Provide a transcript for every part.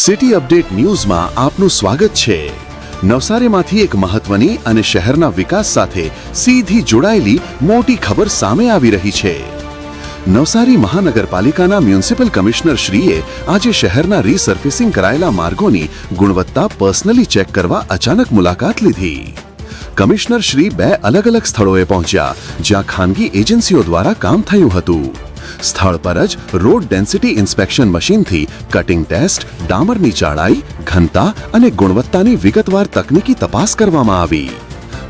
City update ન્યૂઝમાં આપનું સ્વાગત છે. નવસારીમાંથી એક મહત્વની અને શહેરના વિકાસ સાથે સીધી જોડાયેલી મોટી ખબર સામે આવી રહી છે. નવસારી મહાનગરપાલિકાના મ્યુનિસિપલ કમિશનર શ્રીએ આજે શહેરના રીસર્ફિસિંગ કરાયેલા માર્ગોની ગુણવત્તા પર્સનલી ચેક કરવા અચાનક મુલાકાત લીધી. કમિશનર શ્રી બે અલગ અલગ સ્થળોએ પહોંચ્યા, જ્યાં ખાનગી એજન્સીઓ દ્વારા કામ થયું હતું. સ્થળ પર જ રોડ ડેન્સિટી ઇન્સ્પેક્શન મશીનથી કટિંગ ટેસ્ટ, ડામરની જાડાઈ, ઘનતા અને ગુણવત્તાની વિગતવાર તકનીકી તપાસ કરવામાં આવી.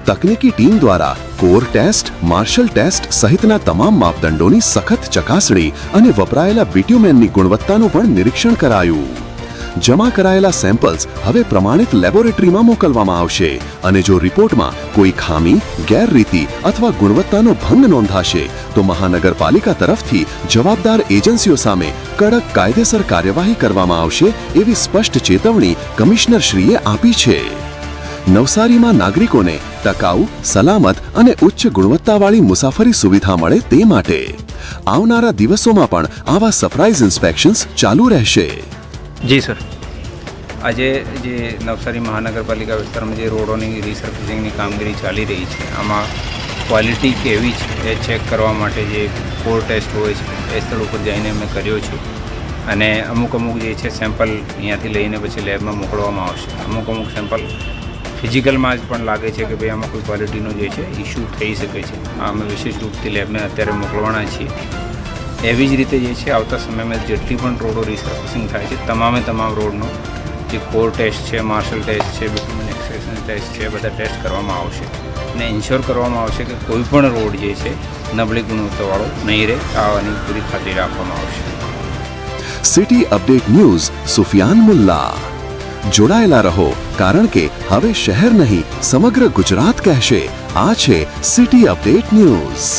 તકનીકી ટીમ દ્વારા કોર ટેસ્ટ, માર્શલ ટેસ્ટ સહિતના તમામ માપદંડોની સખત ચકાસણી અને વપરાયેલા બિટ્યુમેનની ગુણવત્તાનું પણ નિરીક્ષણ કરાયું. જમા કરાયેલા સેમ્પલ્સ હવે પ્રમાણિત લેબોરેટરીમાં મોકલવામાં આવશે અને જો રિપોર્ટમાં કોઈ ખામી, ગેરરીતિ અથવા ગુણવત્તાનો ભંગ નોંધાશે, તો મહાનગરપાલિકા તરફથી જવાબદાર એજન્સીઓ સામે કડક કાયદેસર કાર્યવાહી કરવામાં આવશે એવી સ્પષ્ટ ચેતવણી કમિશનરશ્રીએ આપી છે. નવસારીમાં નાગરિકોને ટકાઉ, સલામત અને ઉચ્ચ ગુણવત્તાવાળી મુસાફરી સુવિધા મળે તે માટે આવનારા દિવસોમાં પણ આવા સરપ્રાઇઝ ઇન્સ્પેક્શન્સ ચાલુ રહેશે. જી, સર. આજે જે નવસારી મહાનગરપાલિકા વિસ્તારમાં જે રોડોની રિસર્ફિસિંગની કામગીરી ચાલી રહી છે, આમાં ક્વોલિટી કેવી છે એ ચેક કરવા માટે જે કોર ટેસ્ટ હોય છે, એ સ્થળ ઉપર જઈને અમે કર્યો છે. અને અમુક અમુક જે છે સેમ્પલ અહીંયાથી લઈને પછી લેબમાં મોકલવામાં આવશે. અમુક અમુક સેમ્પલ ફિઝિકલમાં જ પણ લાગે છે કે ભાઈ આમાં કોઈ ક્વોલિટીનો જે છે ઇસ્યુ થઈ શકે છે. આ અમે વિશેષ રૂપથી લેબને અત્યારે મોકલવાના છીએ. એવી જ રીતે જે છે, આવતા સમયમાં જેટલી પણ રોડો રિસર્ફેસિંગ થાય છે, તમામે તમામ રોડનો જે કોર ટેસ્ટ છે માર્શલ ટેસ્ટ છે બિટુમન ટેસ્ટ છે, બધા ટેસ્ટ કરવામાં આવશે. અને ઇન્શ્યોર કરવામાં આવશે કે કોઈ પણ રોડ જે છે, નબળી ગુણવત્તાવાળો નહીં રહે આવાની પૂરી ખાતરી રાખવામાં આવશે. City update news Sufiyan Mulla જોડાયેલા રહો, કારણ કે હવે શહેર નહીં, સમગ્ર ગુજરાત કહેશે. આ છે સિટી અપડેટ ન્યૂઝ